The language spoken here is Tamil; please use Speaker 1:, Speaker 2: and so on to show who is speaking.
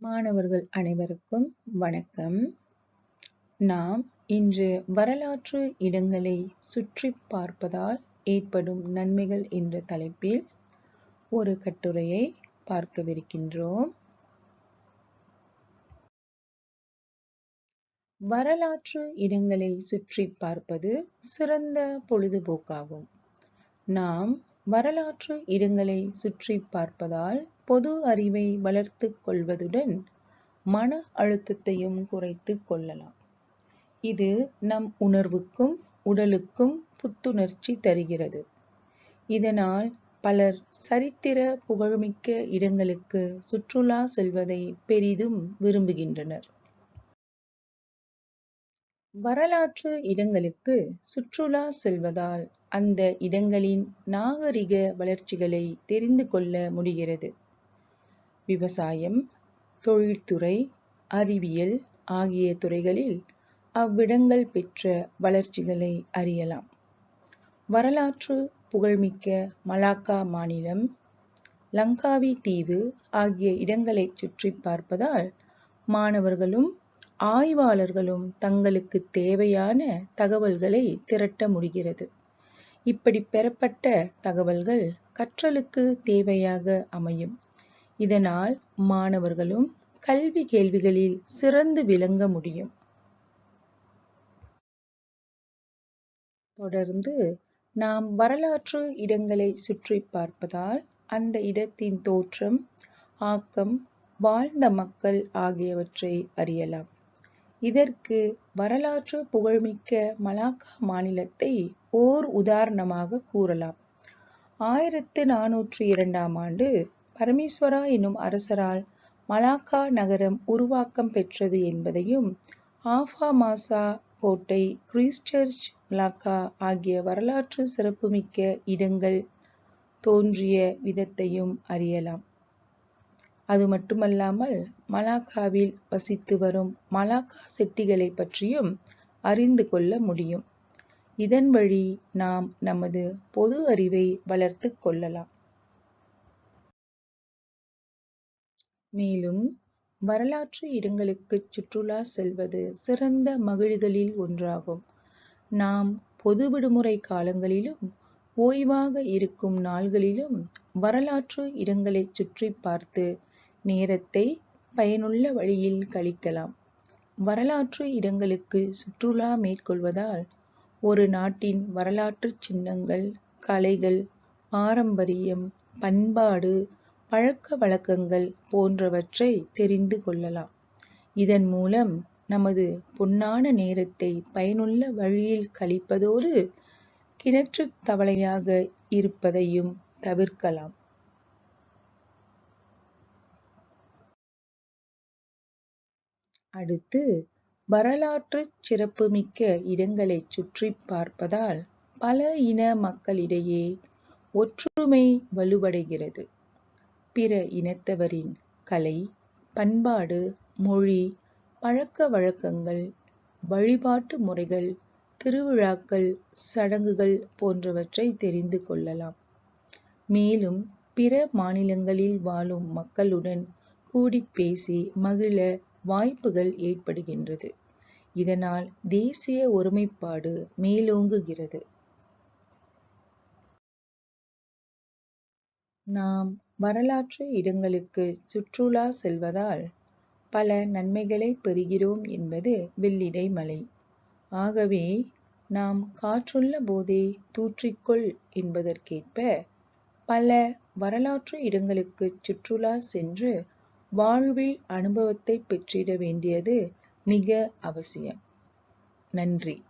Speaker 1: மாணவர்கள் அனைவருக்கும் வணக்கம். நாம் இன்று வரலாற்று இடங்களை சுற்றி பார்ப்பதால் ஏற்படும் நன்மைகள் என்ற தலைப்பில் ஒரு கட்டுரையை பார்க்கவிருக்கின்றோம். வரலாற்று இடங்களை சுற்றி பார்ப்பது சிறந்த பொழுதுபோக்காகும். நாம் வரலாற்று இடங்களை சுற்றிப் பார்ப்பதால் பொது அறிவை வளர்த்து கொள்வதுடன் மன அழுத்தத்தையும் குறைத்துக் கொள்ளலாம். இது நம் உணர்வுக்கும் உடலுக்கும் புத்துணர்ச்சி தருகிறது. இதனால் பலர் சரித்திர புகழ்மிக்க இடங்களுக்கு சுற்றுலா செல்வதை பெரிதும் விரும்புகின்றனர். வரலாற்று இடங்களுக்கு சுற்றுலா செல்வதால் அந்த இடங்களின் நாகரிக வளர்ச்சிகளை தெரிந்து கொள்ள முடிகிறது. விவசாயம் தொழில்துறை அறிவியல் ஆகிய துறைகளில் அவ்விடங்கள் பெற்ற வளர்ச்சிகளை அறியலாம். வரலாற்று புகழ்மிக்க மலாக்கா மாநிலம் லங்காவி தீவு ஆகிய இடங்களை சுற்றி பார்ப்பதால் மாணவர்களும் ஆய்வாளர்களும் தங்களுக்கு தேவையான தகவல்களை திரட்ட முடிகிறது. இப்படி பெறப்பட்ட தகவல்கள் கற்றலுக்கு தேவையாக அமையும். இதனால் மாணவர்களும் கல்வி கேள்விகளில் சிறந்து விளங்க முடியும். தொடர்ந்து நாம் வரலாற்று இடங்களை சுற்றி பார்ப்பதால் அந்த இடத்தின் தோற்றம் ஆக்கம் வாழ்ந்த மக்கள் ஆகியவற்றை அறியலாம். இதற்கு வரலாற்று புகழ்மிக்க மலாக்கா மாநிலத்தை ஓர் உதாரணமாக கூறலாம். ஆயிரத்து நானூற்று இரண்டாம் ஆண்டு பரமேஸ்வரா என்னும் அரசரால் மலாக்கா நகரம் உருவாக்கம் பெற்றது என்பதையும் ஆஃபா மாசா கோட்டை கிறிஸ்டர்ச் மலாக்கா ஆகிய வரலாற்று சிறப்புமிக்க இடங்கள் தோன்றிய விதத்தையும் அறியலாம். அது மட்டுமல்லாமல் மலாக்காவில் வசித்து வரும் மலாக்கா செட்டிகளை பற்றியும் அறிந்து கொள்ள முடியும். இதன் வழி நாம் நமது பொது அறிவை வளர்த்து கொள்ளலாம். மேலும் வரலாற்று இடங்களுக்கு சுற்றுலா செல்வது சிறந்த மகிழ்களில் ஒன்றாகும். நாம் பொது விடுமுறை காலங்களிலும் ஓய்வாக இருக்கும் நாள்களிலும் வரலாற்று இடங்களை சுற்றி பார்த்து நேரத்தை பயனுள்ள வழியில் கழிக்கலாம். வரலாற்று இடங்களுக்கு சுற்றுலா மேற்கொள்வதால் ஒரு நாட்டின் வரலாற்று சின்னங்கள் கலைகள் பாரம்பரியம் பண்பாடு பழக்க வழக்கங்கள் போன்றவற்றை தெரிந்து கொள்ளலாம். இதன் மூலம் நமது பொன்னான நேரத்தை பயனுள்ள வழியில் கழிப்பதோடு கிணற்று தவளையாக இருப்பதையும் தவிர்க்கலாம். அடுத்து வரலாற்று சிறப்புமிக்க இடங்களை சுற்றி பார்ப்பதால் பல இன மக்களிடையே ஒற்றுமை வலுவடைகிறது. பிற இனத்தவரின் கலை பண்பாடு மொழி பழக்க வழக்கங்கள் வழிபாட்டு முறைகள் திருவிழாக்கள் சடங்குகள் போன்றவற்றை தெரிந்து கொள்ளலாம். மேலும் பிற மாநிலங்களில் வாழும் மக்களுடன் கூடி பேசி மகிழ வாய்ப்புகள் ஏற்படுகின்றது. இதனால் தேசிய ஒருமைப்பாடு மேலோங்குகிறது. நாம் வரலாற்று இடங்களுக்கு சுற்றுலா செல்வதால் பல நன்மைகளை பெறுகிறோம் என்பது வெள்ளிடை மலை. ஆகவே நாம் காற்றுள்ள போதே தூற்றிக்கொள் என்பதற்கேற்ப பல வரலாற்று இடங்களுக்கு சுற்றுலா சென்று வாழ்வில் அனுபவத்தை பெற்றிட வேண்டியது மிக அவசியம். நன்றி.